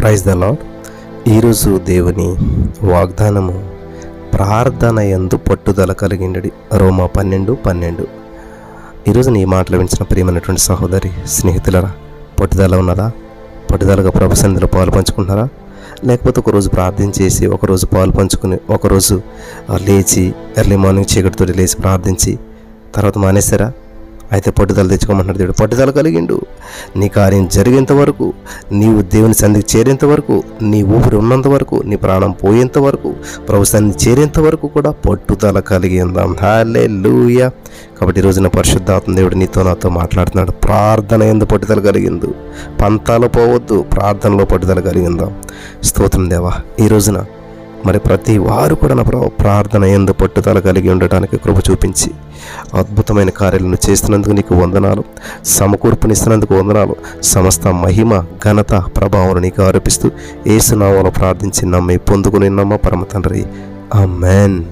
Praise the lord ఈరోజు దేవుని వాగ్దానము ప్రార్థన ఎందు పట్టుదల కలిగిండడి. రోమా పన్నెండు పన్నెండు. ఈరోజు నీ మాటలు వించిన ప్రియమైనటువంటి సహోదరి స్నేహితులరా పట్టుదల ఉన్నదా? పట్టుదలగా ప్రభు సన్నిధిలో పాలు పంచుకుంటున్నారా? లేకపోతే ఒకరోజు ప్రార్థన చేసి ఒకరోజు పాలు పంచుకుని ఒకరోజు లేచి ఎర్లీ మార్నింగ్ చీకటితో లేచి ప్రార్థించి తర్వాత మానేశారా? అయితే పట్టుదల తెచ్చుకోమంటున్నాడు దేవుడు. పట్టుదల కలిగిండు. నీ కార్యం జరిగేంత వరకు నీవు దేవుని సంధికి చేరేంత వరకు నీ ఊపిరి ఉన్నంత వరకు నీ ప్రాణం పోయేంత వరకు ప్రభు సన్నిధి చేరేంత వరకు కూడా పట్టుదల కలిగిందాం హాలే లూయ కాబట్టి ఈరోజున రోజున పరిశుద్ధాత్మ దేవుడు నీతో నాతో మాట్లాడుతున్నాడు. ప్రార్థన ఎందు పట్టుదల కలిగిందు పంతాలు పోవద్దు ప్రార్థనలో పట్టుదల కలిగిందాం స్తోత్రం దేవా. ఈ రోజున మరి ప్రతి వారు కూడా నా ప్రార్థన ఎందు పట్టుదల కలిగి ఉండటానికి కృప చూపించి అద్భుతమైన కార్యాలను చేస్తున్నందుకు నీకు వందనాలు. సమకూర్పునిస్తున్నందుకు వందనాలు. సమస్త మహిమ ఘనత ప్రభావం నీకు ఆరోపిస్తూ ఏసునామాలో ప్రార్థించి నమ్మి పొందుకుని నమ్మ పరమ తండ్రి? ఆమెన్.